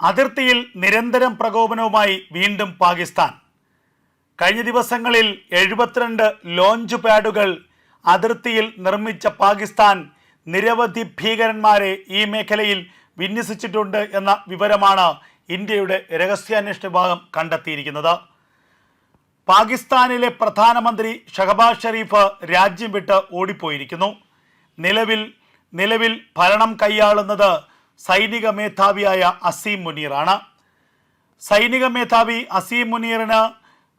അതിർത്തിയിൽ നിരന്തരം പ്രകോപനവുമായി വീണ്ടും പാകിസ്ഥാൻ. കഴിഞ്ഞ ദിവസങ്ങളിൽ എഴുപത്തിരണ്ട് ലോഞ്ച് പാഡുകൾ അതിർത്തിയിൽ നിർമ്മിച്ച പാകിസ്ഥാൻ നിരവധി ഭീകരന്മാരെ ഈ മേഖലയിൽ വിന്യസിച്ചിട്ടുണ്ട് എന്ന വിവരമാണ് ഇന്ത്യയുടെ രഹസ്യാന്വേഷണ വിഭാഗം കണ്ടെത്തിയിരിക്കുന്നത്. പാകിസ്ഥാനിലെ പ്രധാനമന്ത്രി ഷഹബാസ് ഷെരീഫ് രാജ്യം വിട്ട് ഓടിപ്പോയിരിക്കുന്നു. നിലവിൽ നിലവിൽ ഭരണം കൈയാളുന്നത് സൈനിക മേധാവിയായ അസീം മുനീറാണ്. സൈനിക മേധാവി അസീം മുനീറിന്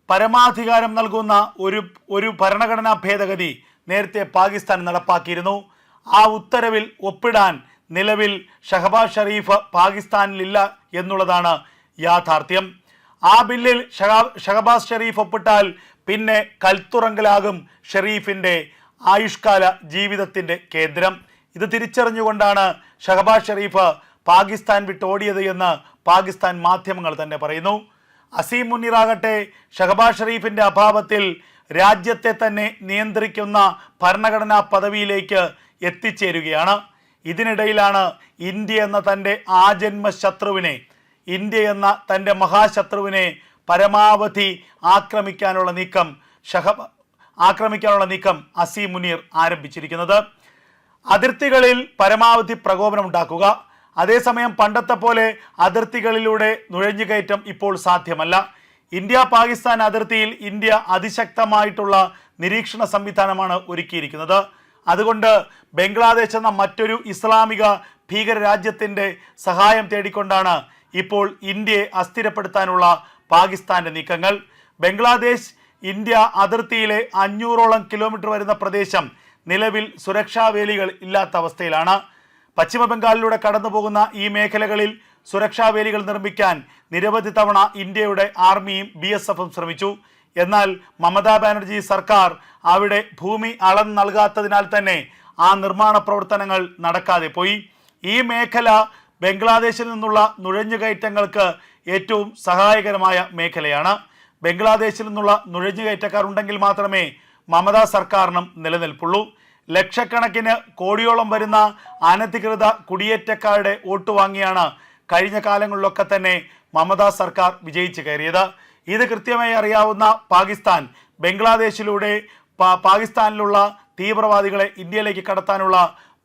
പരമാധികാരം നൽകുന്ന ഒരു ഒരു ഭരണഘടനാ ഭേദഗതി നേരത്തെ പാകിസ്ഥാൻ നടപ്പാക്കിയിരുന്നു. ആ ഉത്തരവിൽ ഒപ്പിടാൻ നിലവിൽ ഷഹബാസ് ഷെരീഫ് പാകിസ്ഥാനിലില്ല എന്നുള്ളതാണ് യാഥാർത്ഥ്യം. ആ ബില്ലിൽ ഷഹബാസ് ഷെരീഫ് ഒപ്പിട്ടാൽ പിന്നെ കൽത്തുറങ്കലാകും ഷെരീഫിന്റെ ആയുഷ്കാല ജീവിതത്തിന്റെ കേന്ദ്രം. ഇത് തിരിച്ചറിഞ്ഞുകൊണ്ടാണ് ഷഹബാസ് ഷെരീഫ് പാകിസ്ഥാൻ വിട്ടോടിയത് എന്ന് പാകിസ്ഥാൻ മാധ്യമങ്ങൾ തന്നെ പറയുന്നു. അസീം മുന്നിറാകട്ടെ ഷഹബാസ് ഷെരീഫിന്റെ അഭാവത്തിൽ രാജ്യത്തെ തന്നെ നിയന്ത്രിക്കുന്ന ഭരണഘടനാ പദവിയിലേക്ക് എത്തിച്ചേരുകയാണ്. ഇതിനിടയിലാണ് ഇന്ത്യ എന്ന തന്റെ ആജന്മ ശത്രുവിനെ ഇന്ത്യ എന്ന തന്റെ മഹാശത്രുവിനെ പരമാവധി ആക്രമിക്കാനുള്ള നീക്കം ഷഹബ ആക്രമിക്കാനുള്ള നീക്കം അസീം മുനീർ ആരംഭിച്ചിരിക്കുന്നത്. അതിർത്തികളിൽ പരമാവധി പ്രകോപനം ഉണ്ടാക്കുക. അതേസമയം പണ്ടത്തെ പോലെ അതിർത്തികളിലൂടെ നുഴഞ്ഞുകയറ്റം ഇപ്പോൾ സാധ്യമല്ല. ഇന്ത്യ പാകിസ്ഥാൻ അതിർത്തിയിൽ ഇന്ത്യ അതിശക്തമായിട്ടുള്ള നിരീക്ഷണ സംവിധാനമാണ് ഒരുക്കിയിരിക്കുന്നത്. അതുകൊണ്ട് ബംഗ്ലാദേശ് എന്ന മറ്റൊരു ഇസ്ലാമിക ഭീകര രാജ്യത്തിന്റെ സഹായം തേടിക്കൊണ്ടാണ് ഇപ്പോൾ ഇന്ത്യയെ അസ്ഥിരപ്പെടുത്താനുള്ള പാകിസ്ഥാന്റെ നീക്കങ്ങൾ. ബംഗ്ലാദേശ് ഇന്ത്യ അതിർത്തിയിലെ അഞ്ഞൂറോളം കിലോമീറ്റർ വരുന്ന പ്രദേശം നിലവിൽ സുരക്ഷാ വേലികൾ ഇല്ലാത്ത അവസ്ഥയിലാണ്. പശ്ചിമ ബംഗാളിലൂടെ കടന്നു പോകുന്ന ഈ മേഖലകളിൽ സുരക്ഷാ വേലികൾ നിർമ്മിക്കാൻ നിരവധി തവണ ഇന്ത്യയുടെ ആർമിയും ബി എസ് എഫും ശ്രമിച്ചു. എന്നാൽ മമതാ ബാനർജി സർക്കാർ അവിടെ ഭൂമി അളന്ന് നൽകാത്തതിനാൽ തന്നെ ആ നിർമ്മാണ പ്രവർത്തനങ്ങൾ നടക്കാതെ പോയി. ഈ മേഖല ബംഗ്ലാദേശിൽ നിന്നുള്ള നുഴഞ്ഞുകയറ്റങ്ങൾക്ക് ഏറ്റവും സഹായകരമായ മേഖലയാണ്. ബംഗ്ലാദേശിൽ നിന്നുള്ള നുഴഞ്ഞുകയറ്റക്കാർ ഉണ്ടെങ്കിൽ മാത്രമേ മമതാ സർക്കാരിനും നിലനിൽപ്പുള്ളൂ. ലക്ഷക്കണക്കിന് കോടിയോളം വരുന്ന അനധികൃത കുടിയേറ്റക്കാരുടെ വോട്ട് വാങ്ങിയാണ് കഴിഞ്ഞ കാലങ്ങളിലൊക്കെ തന്നെ മമതാ സർക്കാർ വിജയിച്ചു കയറിയത്. ഇത് കൃത്യമായി അറിയാവുന്ന പാകിസ്ഥാൻ ബംഗ്ലാദേശിലൂടെ പാകിസ്ഥാനിലുള്ള തീവ്രവാദികളെ ഇന്ത്യയിലേക്ക് കടത്താനുള്ള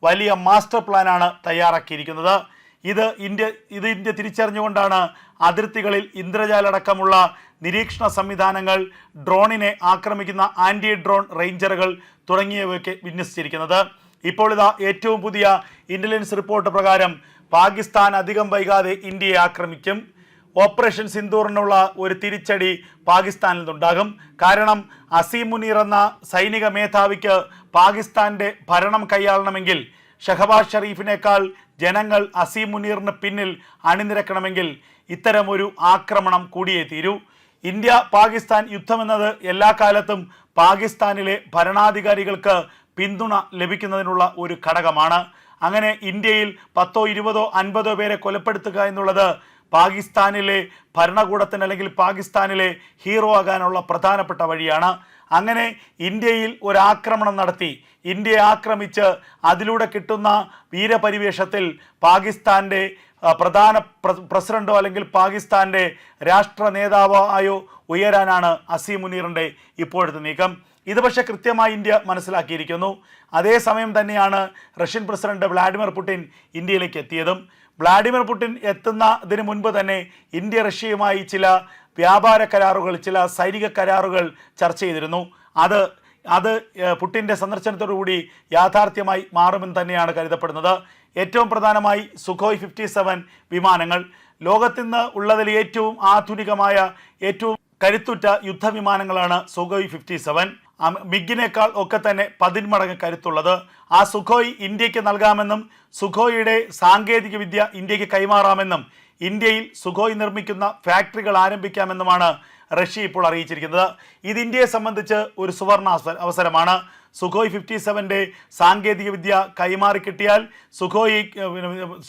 വലിയ മാസ്റ്റർ പ്ലാനാണ് തയ്യാറാക്കിയിരിക്കുന്നത്. ഇത് ഇന്ത്യ ഇത് ഇന്ത്യ തിരിച്ചറിഞ്ഞുകൊണ്ടാണ് അതിർത്തികളിൽ ഇന്ദ്രജാലടക്കമുള്ള നിരീക്ഷണ സംവിധാനങ്ങൾ ഡ്രോണിനെ ആക്രമിക്കുന്ന ആന്റി ഡ്രോൺ റേഞ്ചറുകൾ തുടങ്ങിയവയൊക്കെ വിന്യസിച്ചിരിക്കുന്നത്. ഇപ്പോൾ ഇതാ ഏറ്റവും പുതിയ ഇന്റലിജൻസ് റിപ്പോർട്ട് പ്രകാരം പാകിസ്ഥാൻ അധികം വൈകാതെ ഇന്ത്യയെ ആക്രമിക്കും. ഓപ്പറേഷൻ സിന്ദൂറിനുള്ള ഒരു തിരിച്ചടി പാകിസ്ഥാനിൽ നിന്നുണ്ടാകും. കാരണം അസീം മുനീർ എന്ന സൈനിക മേധാവിക്ക് പാകിസ്ഥാന്റെ ഭരണം കൈയാളണമെങ്കിൽ ഷഹബാസ് ഷെറീഫിനേക്കാൾ ജനങ്ങൾ അസീം മുനീറിന് പിന്നിൽ അണിനിരക്കണമെങ്കിൽ ഇത്തരമൊരു ആക്രമണം കൂടിയേ തീരൂ. ഇന്ത്യ പാകിസ്ഥാൻ യുദ്ധമെന്നത് എല്ലാ കാലത്തും പാകിസ്ഥാനിലെ ഭരണാധികാരികൾക്ക് പിന്തുണ ലഭിക്കുന്നതിനുള്ള ഒരു ഘടകമാണ്. അങ്ങനെ ഇന്ത്യയിൽ പത്തോ ഇരുപതോ അൻപതോ പേരെ കൊലപ്പെടുത്തുക എന്നുള്ളത് പാകിസ്ഥാനിലെ ഭരണകൂടത്തിന് അല്ലെങ്കിൽ പാകിസ്ഥാനിലെ ഹീറോ ആകാനുള്ള പ്രധാനപ്പെട്ട വഴിയാണ്. അങ്ങനെ ഇന്ത്യയിൽ ഒരാക്രമണം നടത്തി. ഇന്ത്യയെ ആക്രമിച്ച് അതിലൂടെ കിട്ടുന്ന വീരപരിവേഷത്തിൽ പാകിസ്ഥാന്റെ പ്രധാന പ്ര- പ്രസിഡന്റോ അല്ലെങ്കിൽ പാകിസ്ഥാന്റെ രാഷ്ട്ര നേതാവോ ആയോ ഉയരാനാണ് അസീം മുനീറിന്റെ ഇപ്പോഴത്തെ നീക്കം. ഇത് പക്ഷേ കൃത്യമായി ഇന്ത്യ മനസ്സിലാക്കിയിരിക്കുന്നു. അതേസമയം തന്നെയാണ് റഷ്യൻ പ്രസിഡന്റ് വ്ളാഡിമിർ പുടിൻ ഇന്ത്യയിലേക്ക് എത്തിയതും. വ്ളാഡിമിർ പുടിൻ എത്തുന്നതിന് മുൻപ് തന്നെ ഇന്ത്യ റഷ്യയുമായി ചില വ്യാപാര കരാറുകൾ ചില സൈനിക കരാറുകൾ ചർച്ച ചെയ്തിരുന്നു. അത് അത് പുട്ടിന്റെ സന്ദർശനത്തോടുകൂടി യാഥാർത്ഥ്യമായി മാറുമെന്ന് തന്നെയാണ് കരുതപ്പെടുന്നത്. ഏറ്റവും പ്രധാനമായി സുഖോയ് ഫിഫ്റ്റി സെവൻ വിമാനങ്ങൾ. ലോകത്തിന്ന് ഉള്ളതിൽ ഏറ്റവും ആധുനികമായ ഏറ്റവും കരുത്തുറ്റ യുദ്ധവിമാനങ്ങളാണ് സുഖോയ് ഫിഫ്റ്റി സെവൻ മിഗിനേക്കാൾ ഒക്കെ തന്നെ പതിന്മടങ്ങ് കരുത്തുള്ളത്. ആ സുഖോയ് ഇന്ത്യയ്ക്ക് നൽകാമെന്നും സുഖോയിയുടെ സാങ്കേതിക വിദ്യ ഇന്ത്യയ്ക്ക് കൈമാറാമെന്നും ഇന്ത്യയിൽ സുഖോയ് നിർമ്മിക്കുന്ന ഫാക്ടറികൾ ആരംഭിക്കാമെന്നുമാണ് റഷ്യ ഇപ്പോൾ അറിയിച്ചിരിക്കുന്നത്. ഇത് ഇന്ത്യയെ സംബന്ധിച്ച് ഒരു സുവർണ അവസരമാണ്. സുഖോയ് ഫിഫ്റ്റി സെവന്റെ സാങ്കേതിക വിദ്യ കൈമാറി കിട്ടിയാൽ സുഖോയ്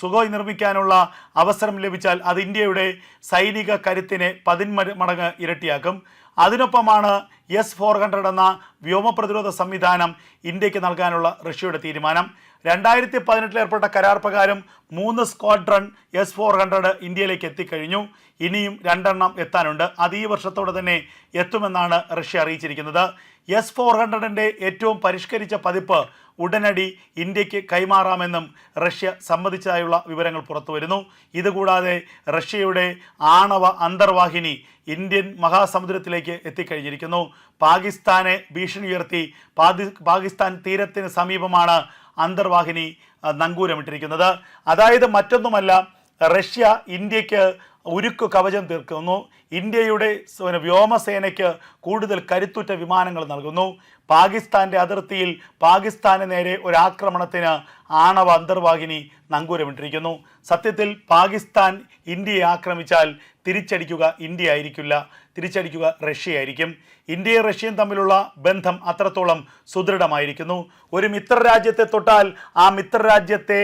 സുഖോയ് നിർമ്മിക്കാനുള്ള അവസരം ലഭിച്ചാൽ അത് ഇന്ത്യയുടെ സൈനിക കരുത്തിനെ പതിന്മ മടങ്ങ് ഇരട്ടിയാക്കും. അതിനൊപ്പമാണ് എസ് ഫോർ ഹൺഡ്രഡ് എന്ന വ്യോമ പ്രതിരോധ സംവിധാനം ഇന്ത്യയ്ക്ക് നൽകാനുള്ള റഷ്യയുടെ തീരുമാനം. രണ്ടായിരത്തി പതിനെട്ടിൽ ഏർപ്പെട്ട കരാർ പ്രകാരം മൂന്ന് സ്ക്വാഡ്രൺ എസ് ഫോർ ഹൺഡ്രഡ് ഇന്ത്യയിലേക്ക് എത്തിക്കഴിഞ്ഞു. ഇനിയും രണ്ടെണ്ണം എത്താനുണ്ട്. അത് ഈ വർഷത്തോടെ തന്നെ എത്തുമെന്നാണ് റഷ്യ അറിയിച്ചിരിക്കുന്നത്. എസ് ഫോർ ഹൺഡ്രഡിന്റെ ഏറ്റവും പരിഷ്കരിച്ച പതിപ്പ് ഉടനടി ഇന്ത്യയ്ക്ക് കൈമാറാമെന്നും റഷ്യ സമ്മതിച്ചതായുള്ള വിവരങ്ങൾ പുറത്തുവരുന്നു. ഇതുകൂടാതെ റഷ്യയുടെ ആണവ അന്തർവാഹിനി ഇന്ത്യൻ മഹാസമുദ്രത്തിലേക്ക് എത്തിക്കഴിഞ്ഞിരിക്കുന്നു. പാകിസ്ഥാനെ ഭീഷണി ഉയർത്തി പാകിസ്ഥാൻ തീരത്തിന് സമീപമാണ് അന്തർവാഹിനി നങ്കൂരമിട്ടിരിക്കുന്നത്. അതായത് മറ്റൊന്നുമല്ല റഷ്യ ഇന്ത്യയ്ക്ക് ഉരുക്ക് കവചം തീർക്കുന്നു. ഇന്ത്യയുടെ വ്യോമസേനയ്ക്ക് കൂടുതൽ കരുത്തുറ്റ വിമാനങ്ങൾ നൽകുന്നു. പാകിസ്ഥാന്റെ അതിർത്തിയിൽ പാകിസ്ഥാന് നേരെ ഒരു ആക്രമണത്തിന് ആണവ അന്തർവാഹിനി നങ്കൂരമിട്ടിരിക്കുന്നു. സത്യത്തിൽ പാകിസ്ഥാൻ ഇന്ത്യയെ ആക്രമിച്ചാൽ തിരിച്ചടിക്കുക ഇന്ത്യ ആയിരിക്കില്ല തിരിച്ചടിക്കുക റഷ്യ ആയിരിക്കും ഇന്ത്യയും റഷ്യയും തമ്മിലുള്ള ബന്ധം അത്രത്തോളം സുദൃഢമായിരിക്കുന്നു. ഒരു മിത്രരാജ്യത്തെ തൊട്ടാൽ ആ മിത്രരാജ്യത്തെ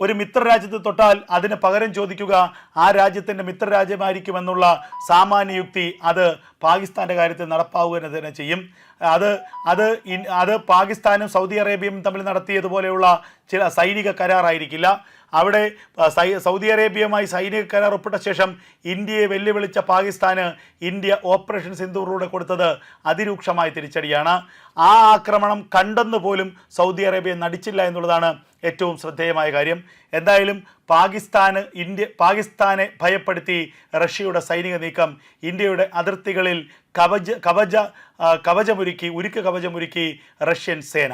ഒരു മിത്രരാജ്യത്ത് തൊട്ടാൽ അതിന് പകരം ചോദിക്കുക ആ രാജ്യത്തിന്റെ മിത്രരാജ്യമായിരിക്കുമെന്നുള്ള സാമാന്യ യുക്തി അത് പാകിസ്ഥാന്റെ കാര്യത്തിൽ നടപ്പാവുക തന്നെ ചെയ്യും. അത് അത് അത് പാകിസ്ഥാനും സൗദി അറേബ്യയും തമ്മിൽ നടത്തിയതുപോലെയുള്ള ചില സൈനിക കരാറായിരിക്കില്ല. അവിടെ സൗദി അറേബ്യയുമായി സൈനിക കരാർ ഒപ്പിട്ട ശേഷം ഇന്ത്യയെ വെല്ലുവിളിച്ച പാകിസ്ഥാന് ഇന്ത്യ ഓപ്പറേഷൻ സിന്ദൂറിലൂടെ കൊടുത്തത് അതിരൂക്ഷമായ തിരിച്ചടിയാണ്. ആ ആക്രമണം കണ്ടെന്നുപോലും സൗദി അറേബ്യ നടിച്ചില്ല എന്നുള്ളതാണ് ഏറ്റവും ശ്രദ്ധേയമായ കാര്യം. എന്തായാലും പാകിസ്ഥാന് ഇന്ത്യ പാകിസ്ഥാനെ ഭയപ്പെടുത്തി റഷ്യയുടെ സൈനിക നീക്കം ഇന്ത്യയുടെ അതിർത്തികളിൽ കവച കവച കവചമൊരുക്കി ഉരുക്ക് കവചമൊരുക്കി റഷ്യൻ സേന.